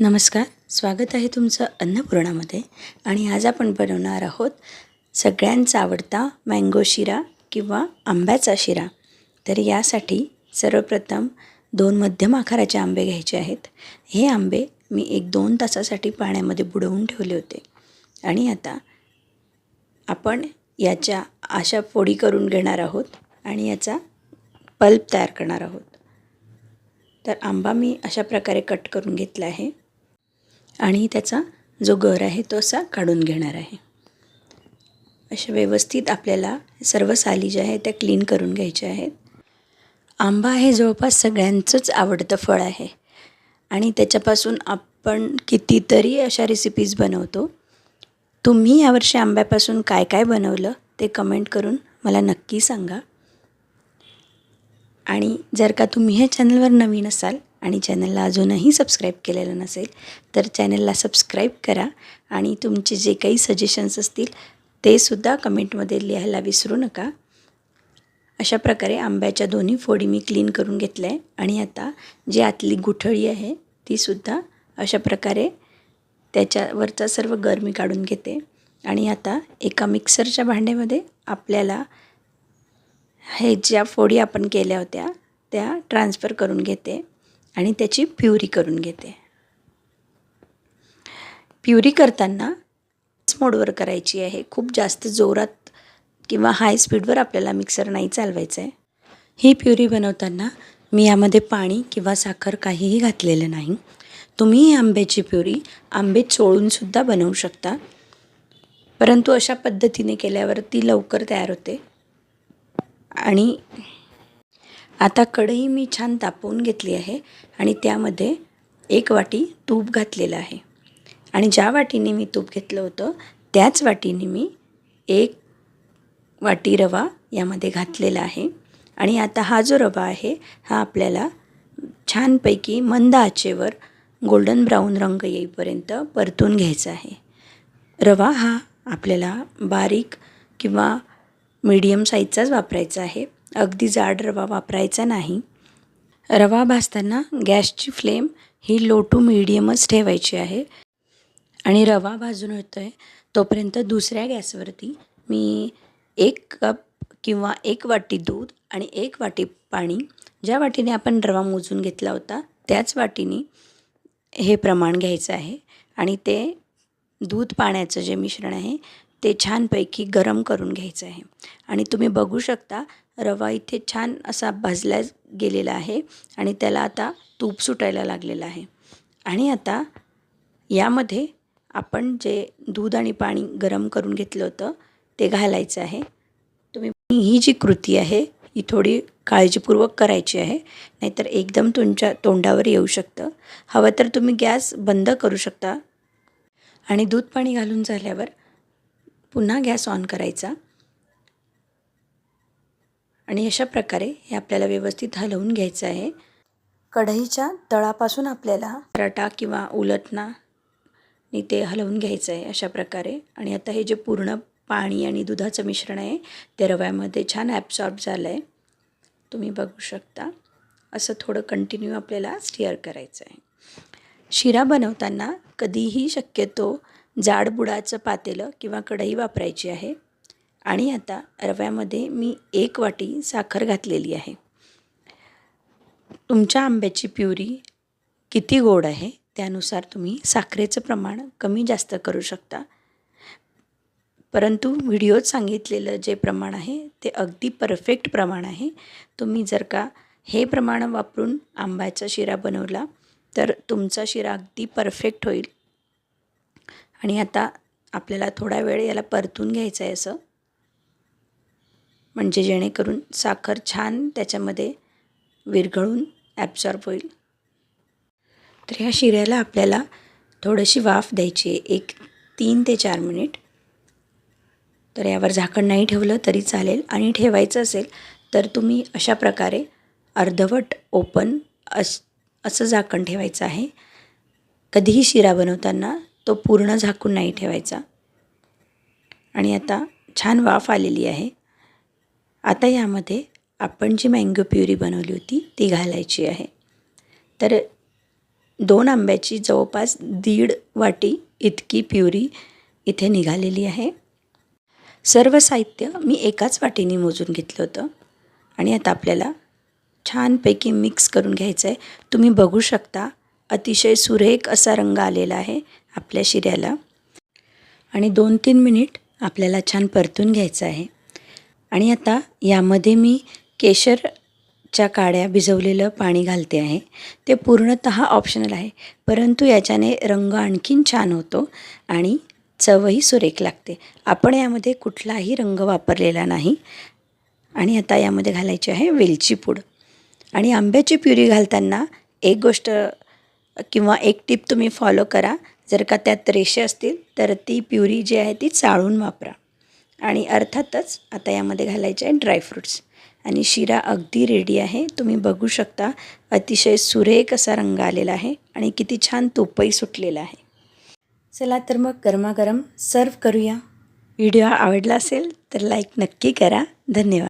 नमस्कार स्वागत आहे तुमचं अन्नपूर्णामध्ये. आणि आज आपण बनवणार आहोत सगळ्यांचा आवडता मँगो शिरा किंवा आंब्याचा शिरा. तर यासाठी सर्वप्रथम दोन मध्यम आकाराचे आंबे घ्यायचे आहेत. हे आंबे मी एक दोन तासासाठी पाण्यामध्ये बुडवून ठेवले होते. आणि आता आपण याच्या अशा फोडी करून घेणार आहोत आणि याचा पल्प तयार करणार आहोत. तर आंबा मी अशा प्रकारे कट करून घेतला आहे. आणि त्याचा जो गर आहे तो असा काढून घेणार आहे. अशा व्यवस्थित आपल्याला सर्व साली ज्या आहेत त्या क्लीन करून घ्यायच्या आहेत. आंबा हे जवळपास सगळ्यांचंच आवडतं फळ आहे. आणि त्याच्यापासून आपण कितीतरी अशा रेसिपीज बनवतो. तुम्ही यावर्षी आंब्यापासून काय काय बनवलं ते कमेंट करून मला नक्की सांगा. आणि जर का तुम्ही ह्या चॅनलवर नवीन असाल आणि चॅनलला अजूनही सबस्क्राईब केलेलं नसेल तर चॅनलला सबस्क्राईब करा आणि तुमचे जे काही सजेशन्स असतील ते सुद्धा कमेंटमध्ये लिहायला विसरू नका. अशा प्रकारे आंब्याच्या दोन्ही फोडी मी क्लीन करून घेतल्या आहे आणि आता जी आतली गुठळी आहे तीसुद्धा अशा प्रकारे त्याच्यावरचा सर्व गर मी काढून घेते. आणि आता एका मिक्सरच्या भांड्यामध्ये आपल्याला हे ज्या फोडी आपण केल्या होत्या त्या ट्रान्सफर करून घेते. आणि त्याची प्युरी करून घेते. प्युरी करताना मोडवर करायची आहे. खूप जास्त जोरात किंवा हाय स्पीडवर आपल्याला मिक्सर नाही चालवायचं आहे ही प्युरी बनवताना मी यामध्ये पाणी किंवा साखर काहीही घातलेलं नाही. तुम्ही ही आंब्याची प्युरी आंबे चोळूनसुद्धा बनवू शकता. परंतु अशा पद्धतीने केल्यावर ती लवकर तयार होते. आणि आता कढई मी छान तापवून घेतली आहे आणि त्यामध्ये एक वाटी तूप घातलेलं आहे. आणि ज्या वाटीने मी तूप घेतलं होतं त्याच वाटीने मी एक वाटी रवा यामध्ये घातलेला आहे. आणि आता हा जो रवा आहे हा आपल्याला छानपैकी मंद आचेवर गोल्डन ब्राऊन रंग येईपर्यंत परतून घ्यायचा आहे. रवा हा आपल्याला बारीक किंवा मीडियम साईजचाच वापरायचा आहे. अगदी जाड रवा वापरायचा नाही. रवा भाजताना गॅसची फ्लेम ही लो टू मीडियमच ठेवायची आहे. आणि रवा भाजून होतो आहे तोपर्यंत दुसऱ्या गॅसवरती मी एक कप किंवा एक वाटी दूध आणि एक वाटी पाणी ज्या वाटीने आपण रवा मोजून घेतला होता त्याच वाटीने हे प्रमाण घ्यायचं आहे. आणि ते दूध पाण्याचं जे मिश्रण आहे ते छानपैकी गरम करून घ्यायचं आहे. आणि तुम्ही बघू शकता रवा इथे छान असा भाजला गेलेला आहे आणि त्याला आता तूप सुटायला लागलेलं आहे. आणि आता यामध्ये आपण जे दूध आणि पाणी गरम करून घेतलं होतं ते घालायचं आहे. तुम्ही ही जी कृती आहे ही थोडी काळजीपूर्वक करायची आहे नाहीतर एकदम तुमच्या तोंडावर येऊ शकतं. हवं तर तुम्ही गॅस बंद करू शकता. आणि दूध पाणी घालून झाल्यावर पुन्हा गॅस ऑन करायचा. आणि अशा प्रकारे हे आपल्याला व्यवस्थित हलवून घ्यायचं आहे. कढईच्या तळापासून आपल्याला पराठा किंवा उलटणा नी ते हलवून घ्यायचं आहे अशा प्रकारे. आणि आता हे जे पूर्ण पाणी आणि दुधाचं मिश्रण आहे ते रव्यामध्ये छान ॲब्सॉर्ब झालं आहे तुम्ही बघू शकता. असं थोडं कंटिन्यू आपल्याला स्टिअर करायचं आहे. शिरा बनवताना कधीही शक्यतो जाड बुडाचं पातेलं किंवा कढई वापरायची आहे. आणि आता रव्यामध्ये मी एक वाटी साखर घातलेली आहे. तुमच्या आंब्याची प्युरी किती गोड आहे त्यानुसार तुम्ही साखरेचं प्रमाण कमी जास्त करू शकता. परंतु व्हिडिओत सांगितलेलं जे प्रमाण आहे ते अगदी परफेक्ट प्रमाण आहे. तुम्ही जर का हे प्रमाण वापरून आंब्याचा शिरा बनवला तर तुमचा शिरा अगदी परफेक्ट होईल. आणि आता आपल्याला थोडा वेळ याला परतून घ्यायचं आहे असं. म्हणजे जेणेकरून साखर छान त्याच्यामध्ये विरघळून ॲब्झॉर्ब होईल. तर ह्या शिऱ्याला आपल्याला थोडीशी वाफ द्यायची आहे. एक तीन ते चार मिनिट. तर यावर झाकण नाही ठेवलं तरी चालेल. आणि ठेवायचं असेल तर तुम्ही अशा प्रकारे अर्धवट ओपन अस असं झाकण ठेवायचं आहे. कधीही शिरा बनवताना तो पूर्ण झाकून नाही ठेवायचा. आणि आता छान वाफ आलेली आहे. आता यामध्ये आपण जी मँगो प्युरी बनवली होती ती घालायची आहे. तर दोन आंब्याची जवळपास दीड वाटी इतकी प्युरी इथे निघालेली आहे. सर्व साहित्य मी एकाच वाटीने मोजून घेतलं होतं. आणि आता आपल्याला छानपैकी मिक्स करून घ्यायचं आहे तुम्ही बघू शकता अतिशय सुरेख असा रंग आलेला आहे आपल्या शिऱ्याला. आणि दोन तीन मिनिट आपल्याला छान परतून घ्यायचं आहे. आणि आता यामध्ये मी केशरच्या काड्या भिजवलेलं पाणी घालते आहे. ते पूर्णतः ऑप्शनल आहे. परंतु याच्याने रंग आणखीन छान होतो आणि चवही सुरेख लागते. आपण यामध्ये कुठलाही रंग वापरलेला नाही. आणि आता यामध्ये घालायची आहे वेलची पूड. आणि आंब्याची प्युरी घालताना एक गोष्ट किंवा एक टीप तुम्ही फॉलो करा. जर का त्यात रेषे असतील तर ती प्युरी जी आहे ती चाळून वापरा. आणि अर्थातच आता यामध्ये घालायचे आहे ड्रायफ्रूट्स आणि शिरा अगदी रेडी आहे. तुम्ही बघू शकता अतिशय सुरेख असा रंग आलेला आहे आणि किती छान तुपही सुटलेलं आहे. चला तर मग गरमागरम सर्व करूया. व्हिडिओ आवडला असेल तर लाईक नक्की करा. धन्यवाद.